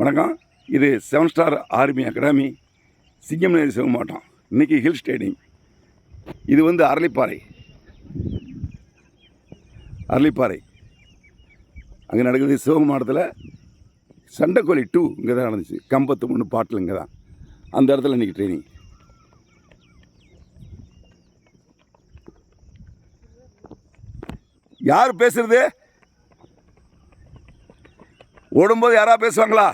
வணக்கம். இது seven star army academy. Singamneri சிவ மாவட்டம். இன்னைக்கு ஹில் ஸ்டேடியம் இது வந்து அரளிப்பாறை. அரளிப்பாறை. அங்கே நடக்குது சிவகங்கை மாவட்டத்தில் சண்டைக்கோழி டூ இங்கே தான் நடந்துச்சு. கம்பத்து மூணு பாட்டில் இங்கே தான் அந்த இடத்துல இன்றைக்கி ட்ரைனிங் யார் பேசுறது? ஓடும்போது யாராக பேசுவாங்களா?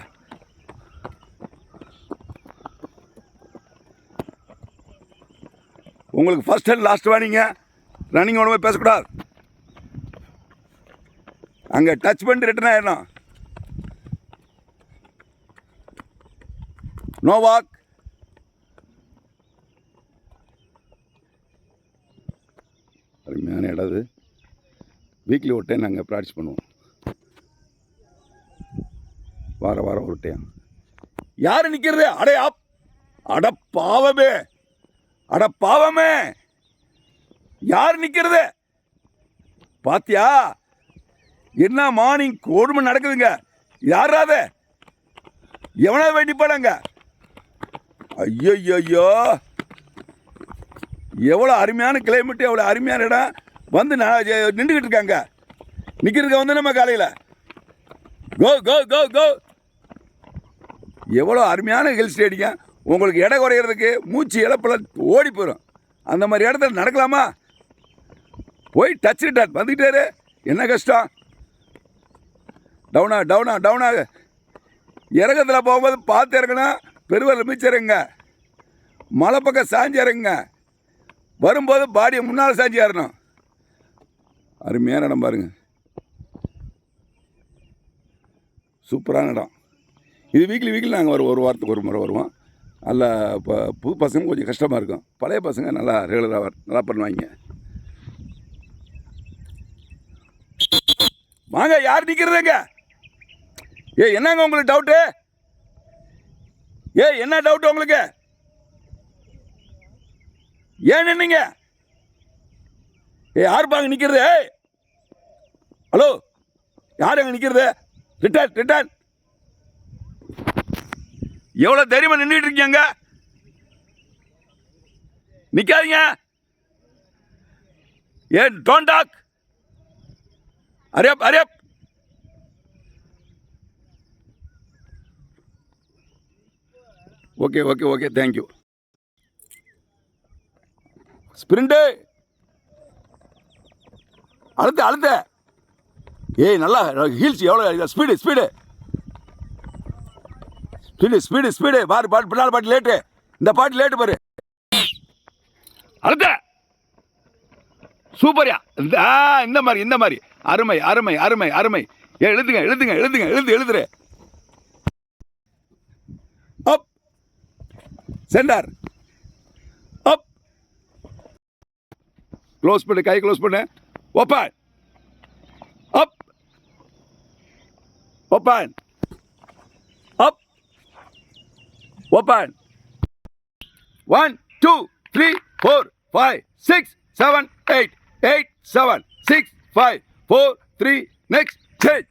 உங்களுக்கு ஃபர்ஸ்ட் அண்ட் லாஸ்ட் வாணிங்க ரன்னிங் ஒன்றுமே பேசக்கூடாது. அங்கே டச் பண்ணிட்டு ரிட்டர்ன் ஆயிடணும். நோ வாக் அருமையான இடம் அது. வீக்லி ஒரு டைம் நாங்கள் ப்ராக்டிஸ் பண்ணுவோம். வார வாரம் ஒரு டைம் யார் நிற்கிறது அடே அப் அட பாவமே. அட பாவமே. யார் நிற்கிறது பாத்தியா? என்ன மார்னிங் கொடுமை நடக்குதுங்க. யாராவது எவனாவது வேண்டி நிற்பாடாங்க ஐயோ ஐயோ எவ்வளோ அருமையான கிளைமேட்டு எவ்வளோ அருமையான இடம். வந்து நான் நின்றுக்கிட்டு இருக்காங்க. நிற்கிறதுக்கு வந்து நம்ம காலையில். கோ கோ கோ கோ எவ்வளோ அருமையான ஹில் ஸ்டேடியம் உங்களுக்கு எடை குறையிறதுக்கு மூச்சு இழப்பில் ஓடி போயிடும் அந்த மாதிரி இடத்துல நடக்கலாமா? போய் டச் ரிட்டார் வந்துக்கிட்டாரு என்ன கஷ்டம்? டவுனா டவுனா டவுனாக இறக்கத்தில் போகும்போது பார்த்து இறங்கணும் பெருவரில் மிச்சிருங்க மலை பக்கம் சாஞ்சி இறங்குங்க. வரும்போது பாடியை முன்னால் சாஞ்சி ஏறணும். அருமையான இடம் பாருங்க. சூப்பரான இடம். இது வீக்லி வீக்லி நாங்கள் ஒரு ஒரு வாரத்துக்கு ஒரு முறை வருவோம். நல்லா இப்போ புது பசங்க கொஞ்சம் கஷ்டமாக இருக்கும். பழைய பசங்க நல்லா ரெகுலராக நல்லா பண்ணுவாங்க. வாங்க யார் நிற்கிறதுங்க ஏ என்னங்க உங்களுக்கு டவுட்டு ஏ என்ன டவுட் உங்களுக்கு? ஏன் நின்னீங்க? ஏ யார் பாங்க நிற்கிறது ஏய் ஹலோ யார் அங்கே நிற்கிறது ரிட்டர்ன் ரிட்டர்ன் எவ்வளோ தைரியமாக நின்றுட்டு இருக்கீங்க நிற்காதீங்க ஏ டோன் டாக் அரேப் Arab okay okay okay thank you sprint அழுத்த அழுத்த. ஏய் நல்லா ஹீல்ஸ் எவ்வளோ speed speed speed speed speed பாரு பாட்டு பின்னால் பாட்டு லேட்டு இந்த பாட்டு லேட்டு பாரு. அழுத்த. சூப்பர்யா. இந்த ஆ இந்த மாதிரி இந்த மாதிரி. அருமை அருமை அருமை அருமை. எழுதுங்க எழுதுங்க எழுதுங்க எழுது எழுதுரு அப் சென்டர் அப் க்ளோஸ் பண்ணு கை க்ளோஸ் பண்ணு. Open up open open one two three four five six seven eight eight seven six five four three next change